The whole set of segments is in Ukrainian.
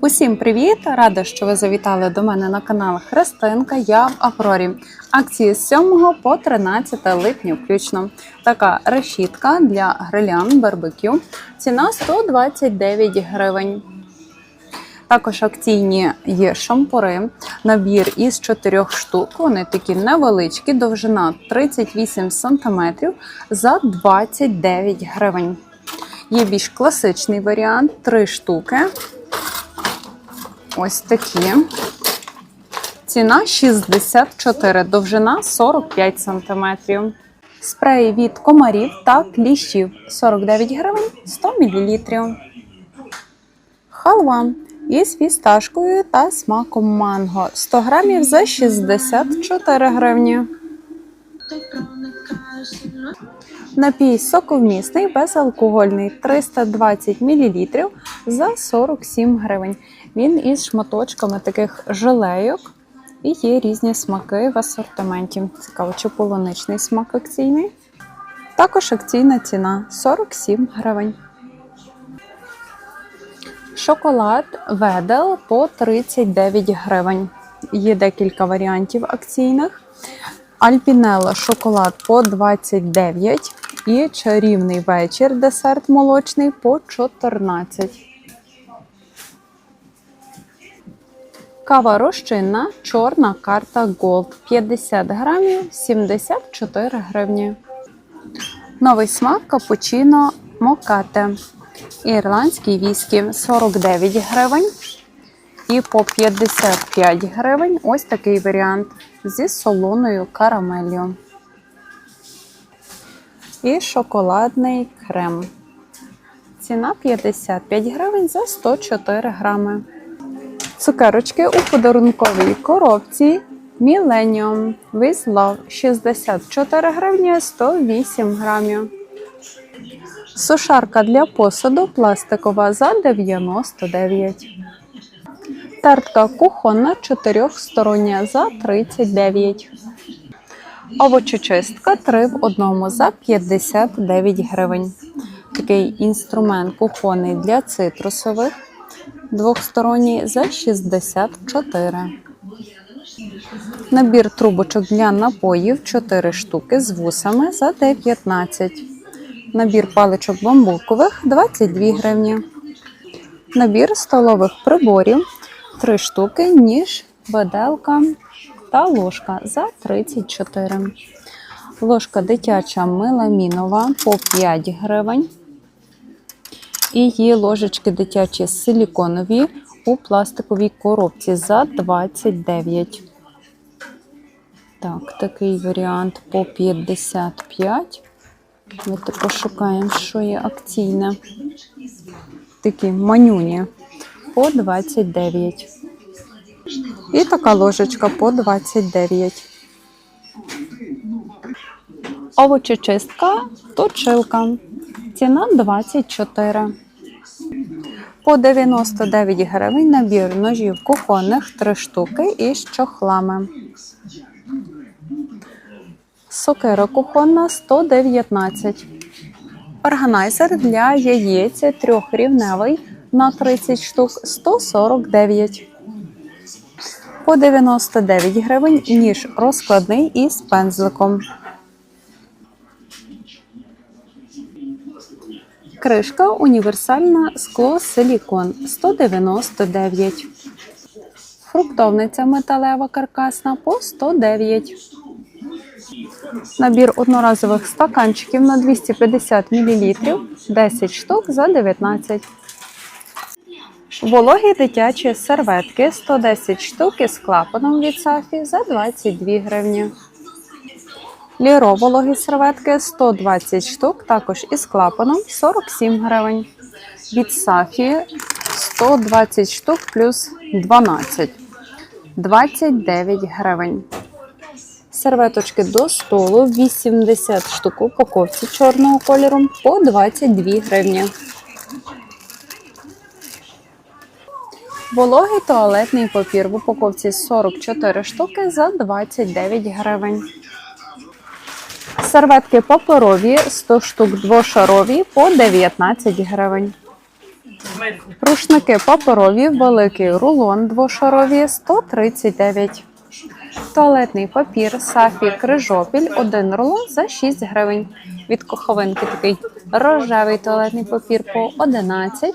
Усім привіт! Рада, що ви завітали до мене на канал Христинка. Я в Аврорі. Акції з 7 по 13 липня включно. Така решітка для грилян барбекю. Ціна 129 гривень. Також акційні є шампури. Набір із 4 штук. Вони такі невеличкі, довжина 38 см за 29 гривень. Є більш класичний варіант 3 штуки. Ось такі. Ціна 64, довжина 45 см. Спреї від комарів та кліщів 49 гривень 100 мл. Халва із фісташкою та смаком манго 100 грамів за 64 гривні. Напій соковмісний безалкогольний 320 мл за 47 гривень. Він із шматочками таких желейок і є різні смаки в асортименті. Цікаво, чи полуничний смак акційний. Також акційна ціна 47 гривень. Шоколад Ведел по 39 гривень. Є декілька варіантів акційних. Альпінелла шоколад по 29 і чарівний вечір десерт молочний по 14. Кава розчинна, чорна карта Gold 50 грамів 74 гривні. Новий смак капучино мокате. Ірландський віскі 49 гривень. І по 55 гривень ось такий варіант зі солоною карамелью. І шоколадний крем. Ціна 55 гривень за 104 грами. Цукерочки у подарунковій коробці Millennium with Love 64 гривні 108 грамів. Сушарка для посуду пластикова за 99. Тертка кухонна чотирьохстороння за 39. Овочечистка 3 в одному за 59 гривень. Такий інструмент кухонний для цитрусових. Двохсторонній за 64. Набір трубочок для напоїв 4 штуки з вусами за 19. Набір паличок бамбукових 22 гривні. Набір столових приборів 3 штуки, ніж, виделка та ложка за 34. Ложка дитяча меламінова по 5 гривень. І є ложечки дитячі силіконові у пластиковій коробці за 29. Так, такий варіант по 55. Давайте пошукаємо, що є акційне. Такі манюні по 29. І така ложечка по 29. Овочечистка, точилка. Ціна 24. По 99 гривень набір ножів кухонних 3 штуки із чохлами. Сокира кухонна 119. Органайзер для яєць трьохрівневий на 30 штук 149. По 99 гривень ніж розкладний із пензликом. Кришка універсальна скло силікон 199. Фруктовниця металева каркасна по 109. Набір одноразових стаканчиків на 250 мл 10 штук за 19. Вологі дитячі серветки 110 штук із клапаном від Сафі за 22 гривні. Ліро вологі серветки 120 штук, також із клапаном 47 гривень. Від Сафі 120 штук плюс 12 29 гривень. Серветочки до столу 80 штук упаковці чорного кольору по 22 гривні. Вологий туалетний папір в упаковці 44 штуки за 29 гривень. Серветки паперові 100 штук двошарові по 19 гривень. Рушники паперові, великий рулон двошарові 139. Туалетний папір, сафі, крижопіль, один рулон за 6 гривень. Від коховинки такий рожевий туалетний папір по 11.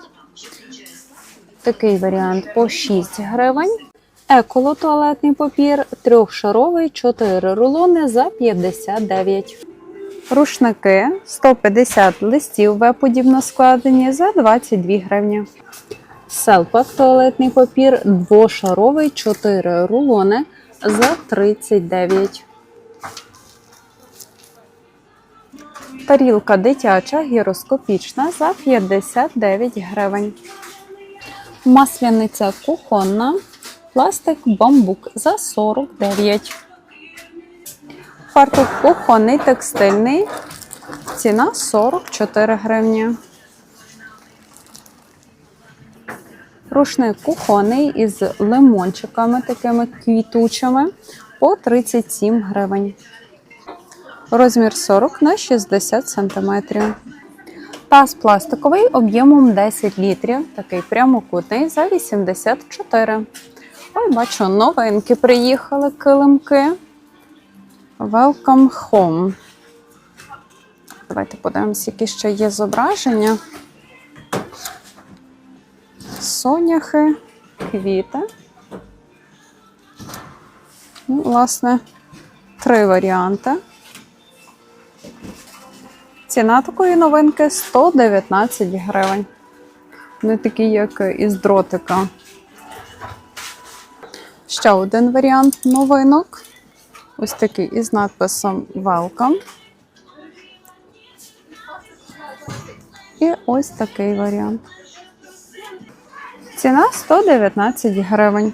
Такий варіант по 6 гривень. Еколо туалетний папір трьохшаровий, 4 рулони за 59. Рушники 150 листів В-подібно складені за 22 гривні. Селпак туалетний папір двошаровий, 4 рулони за 39. Тарілка дитяча гіроскопічна за 59 гривень. Масляниця кухонна, пластик бамбук за 49. Фартук кухонний текстильний. Ціна 44 гривні. Рушник кухонний із лимончиками такими квітучими по 37 гривень. Розмір 40 на 60 см. Таз пластиковий об'ємом 10 літрів. Такий прямокутний за 84. Ой, бачу, новинки приїхали килимки. Welcome home. Давайте подивимося, які ще є зображення. Соняхи, квіти. Ну, власне, три варіанти. Ціна такої новинки 119 гривень. Вони такі, як із дротика. Ще один варіант новинок. Ось такий із надписом Welcome. І ось такий варіант. Ціна 119 гривень.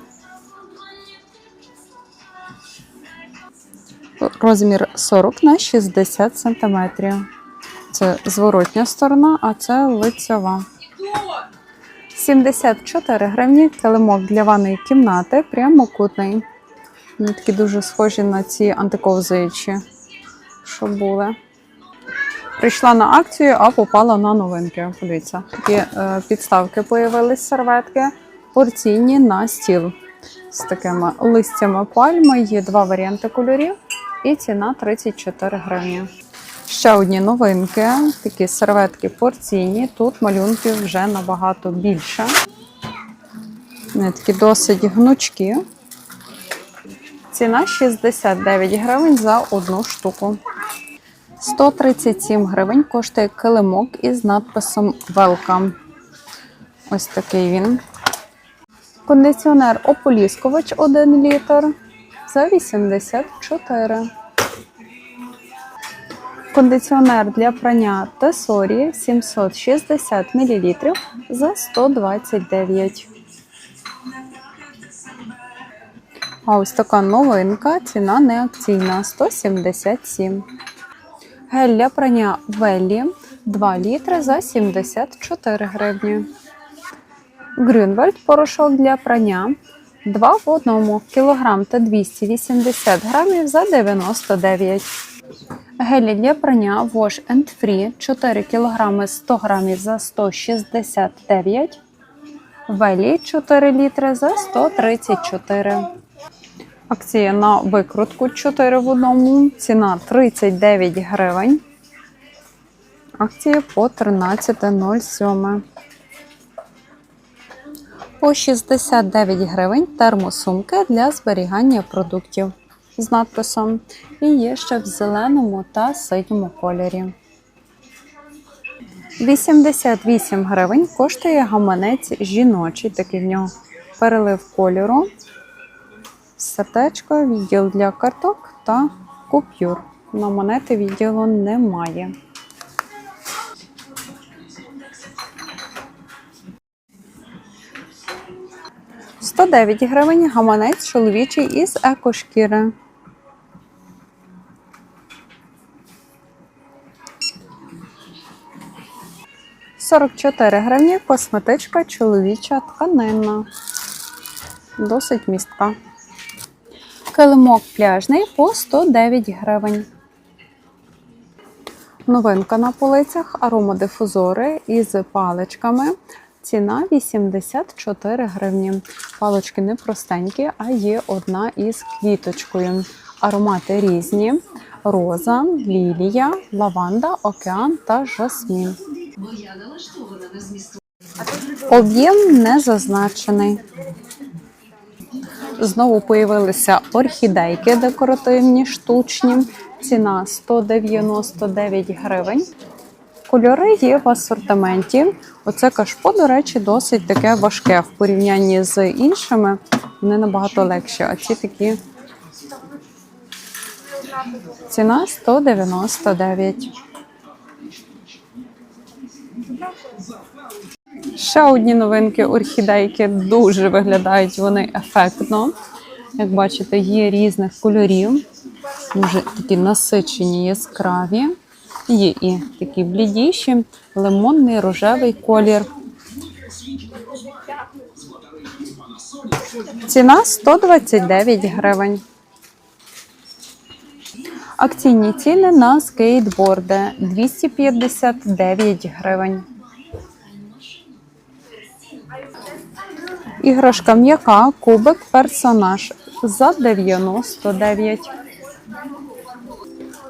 Розмір 40 на 60 сантиметрів. Це зворотня сторона, а це лицьова. 74 гривні килимок для ванної кімнати прямокутний. Вони такі дуже схожі на ці антиковзуючі, що були. Прийшла на акцію, а попала на новинки. Подивіться, такі е, підставки появились серветки, порційні на стіл з такими листями пальми. Є два варіанти кольорів, і ціна 34 гривні. Ще одні новинки, такі серветки порційні. Тут малюнків вже набагато більше. Вони такі досить гнучкі. Ціна 69 гривень за одну штуку. 137 гривень коштує килимок із надписом Welcome. Ось такий він. Кондиціонер ополіскувач 1 літр за 84. Кондиціонер для прання Тесорі 760 мл за 129. А ось така новинка, ціна не акційна 177. Гель для прання Веллі 2 літри за 74 гривні. Грюнвальд порошок для прання 2 в 1 кг та 280 грамів за 99. Гелі для прання Wash and Free 4 кг 100 грамів за 169. Велі 4 літри за 134. Акція на викрутку 4 в одному. Ціна 39 гривень. Акція по 13.07. По 69 гривень термосумки для зберігання продуктів з надписом. І є ще в зеленому та синьому кольорі. 88 гривень коштує гаманець жіночий, такий в нього перелив кольору сердечко, відділ для карток та купюр. На монети відділу немає. Сто дев'ять гривень гаманець чоловічий із екошкіри. Сорок чотири гривні косметичка чоловіча тканина. Досить містка. Килимок пляжний по 109 гривень. Новинка на полицях аромадифузори із паличками Ціна 84 гривні. Палочки не простенькі, а є одна із квіточкою. Аромати різні: роза, лілія, лаванда, океан та жасмін. Об'єм не зазначений. Знову появилися орхідейки декоративні, штучні. Ціна 199 гривень. Кольори є в асортименті. Оце кашпо, до речі, досить таке важке в порівнянні з іншими. Вони набагато легші, а ці такі. Ціна 199. Ще одні новинки орхідейки дуже виглядають вони ефектно. Як бачите, є різних кольорів, дуже такі насичені, яскраві. Є і такі блідіші, лимонний, рожевий колір. Ціна 129 гривень. Акційні ціни на скейтборди 259 гривень. Іграшка м'яка, кубик, персонаж за 99.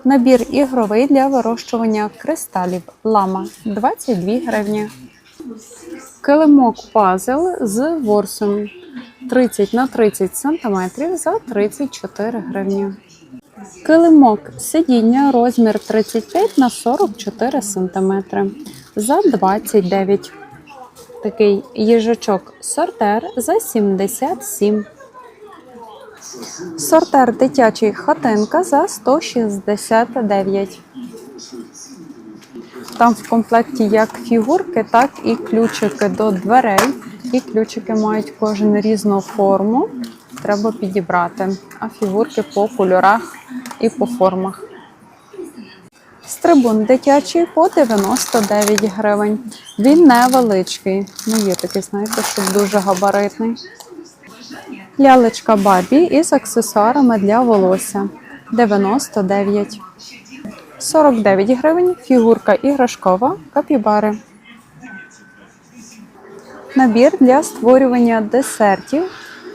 Набір ігровий для вирощування кристалів лама 22 гривні. Килимок пазл з ворсом 30 на 30 см за 34 гривні. Килимок сидіння розмір 35 на 44 см за 29 Такий їжачок сортер за 77 Сортер дитячий хатинка за 169. Там в комплекті як фігурки, так і ключики до дверей. І ключики мають кожен різну форму. Треба підібрати. А фігурки по кольорах і по формах. Стрибун дитячий по 99 гривень. Він невеличкий. Не є такий, знаєте, що дуже габаритний. Лялечка Бабі із аксесуарами для волосся 99. 49 гривень. Фігурка іграшкова капібари. Набір для створювання десертів.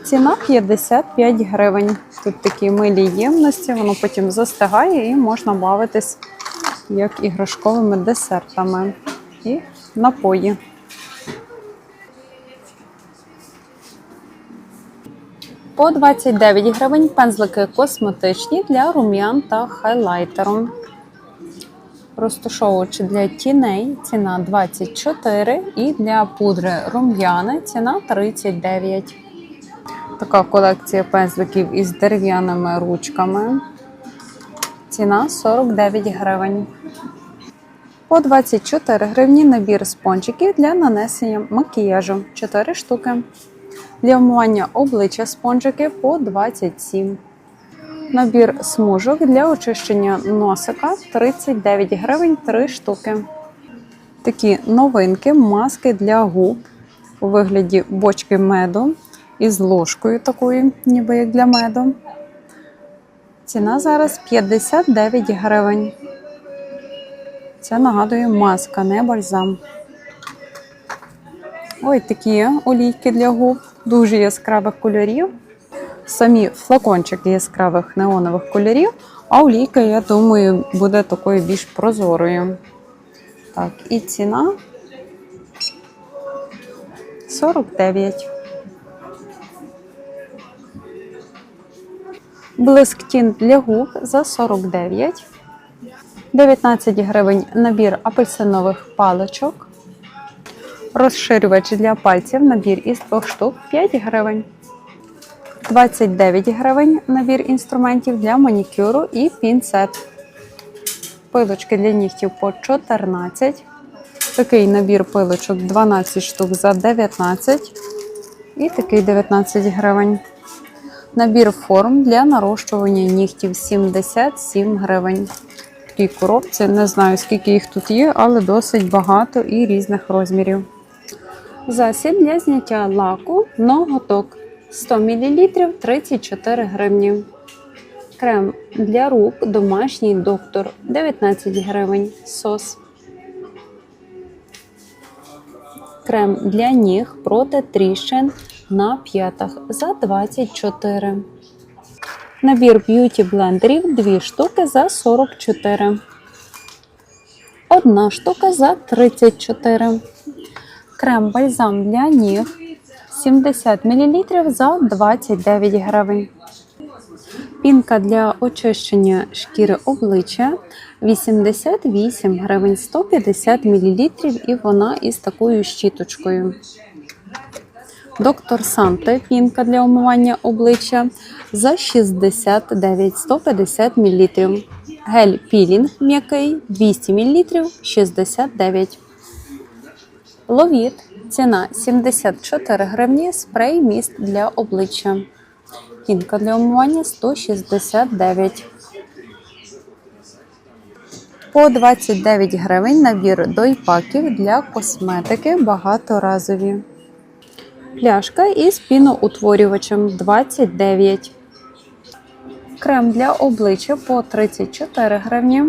Ціна 55 гривень. Тут такі милі ємності, воно потім застигає і можна бавитись як іграшковими десертами і напої. По 29 гривень пензлики косметичні для рум'ян та хайлайтеру. Розташовувачі для тіней ціна 24 і для пудри рум'яни ціна 39. Така колекція пензликів із дерев'яними ручками. Ціна 49 гривень. По 24 гривні набір спончиків для нанесення макіяжу 4 штуки. Для вмивання обличчя спонжики по 27. Набір смужок для очищення носика 39 гривень 3 штуки. Такі новинки, маски для губ у вигляді бочки меду із ложкою такою, ніби як для меду. Ціна зараз 59 гривень. Це нагадує маска, не бальзам. Ой, такі олійки для губ, дуже яскравих кольорів. Самі флакончики яскравих неонових кольорів, а олійка, я думаю, буде такою більш прозорою. Так, і ціна 49. Блиск тін для губ за 49. 19 гривень набір апельсинових паличок. Розширювач для пальців набір із двох штук 5 гривень. 29 гривень набір інструментів для манікюру і пінцет. Пилочки для нігтів по 14. Такий набір пилочок 12 штук за 19. І такий 19 гривень. Набір форм для нарощування нігтів 77 гривень. Такій коробці не знаю, скільки їх тут є, але досить багато і різних розмірів. Засіб для зняття лаку ноготок 100 мл 34 гривні. Крем для рук домашній доктор 19 гривень. Сос. Крем для ніг проти тріщин на п'ятах за 24. Набір б'юті блендерів 2 штуки за 44. Одна штука за 34. Крем бальзам для ніг 70 мл за 29 гривень. Пінка для очищення шкіри обличчя 88 гривень 150 мл і вона із такою щіточкою. Доктор Санте пінка для омивання обличчя за 69 150 мл. Гель пілінг м'який 200 мл 69. Ловіт ціна 74 гривні, спрей міст для обличчя. Пінка для омивання 169. По 29 гривень набір дойпаків для косметики багаторазові. Пляшка із піноутворювачем 29. Крем для обличчя по 34 гривні.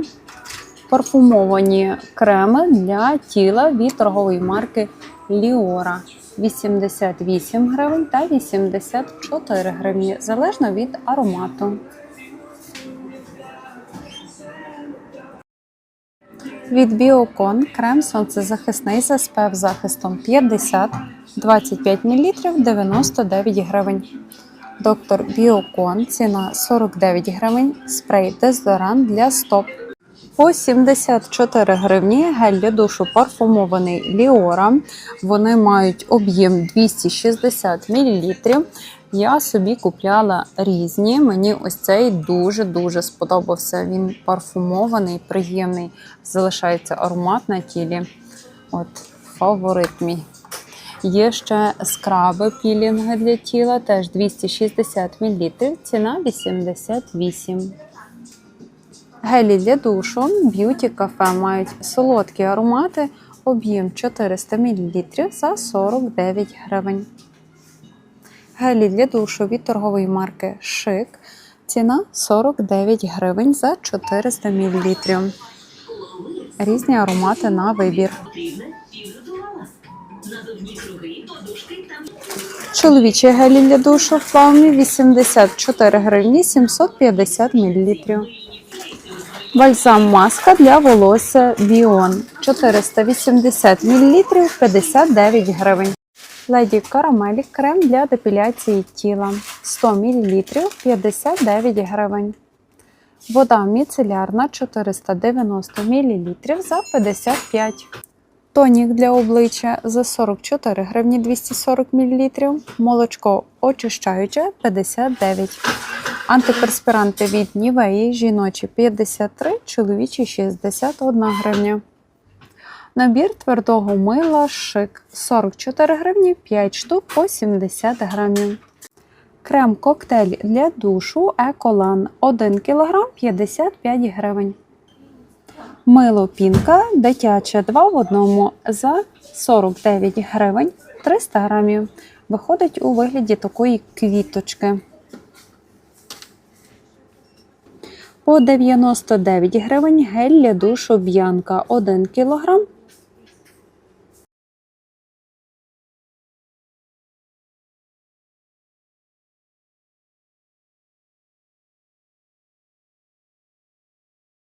Парфумовані креми для тіла від торгової марки Ліора 88 гривень та 84 гривні, залежно від аромату. Від Біокон крем сонцезахисний з SPF захистом 50 25 мл 99 гривень. Доктор Біокон ціна 49 гривень, спрей дезодорант для стоп. По 74 гривні гель для душу парфумований Ліора. Вони мають об'єм 260 мл. Я собі купляла різні. Мені ось цей дуже-дуже сподобався. Він парфумований, приємний, залишається аромат на тілі. От, фаворит мій. Є ще скраби пілінги для тіла, теж 260 мл, ціна 88. Гелі для душу, б'юті кафе мають солодкі аромати, об'єм 400 мл за 49 гривень. Гелі для душу від торгової марки Шик. Ціна 49 гривень за 400 мл. Різні аромати на вибір. Чоловічі гелі для душу флавмі 84 гривні 750 мл. Бальзам маска для волосся Біон 480 мл 59 гривень. Леді Карамелі крем для депіляції тіла 100 мл 59 гривень. Вода міцелярна 490 мл за 55 Тонік для обличчя за 44 гривні 240 мл. Молочко очищаюче 59 Антиперспіранти від Нівеї жіночі 53, чоловічі 61 гривня. Набір твердого мила шик 44 гривні 5 штук по 70 грамів. Крем коктейль для душу Еколан 1 кг 55 гривень. Мило пінка дитяче 2 в одному за 49 гривень 300 грамів. Виходить у вигляді такої квіточки. По 99 гривень гель для душу Б'янка 1 кг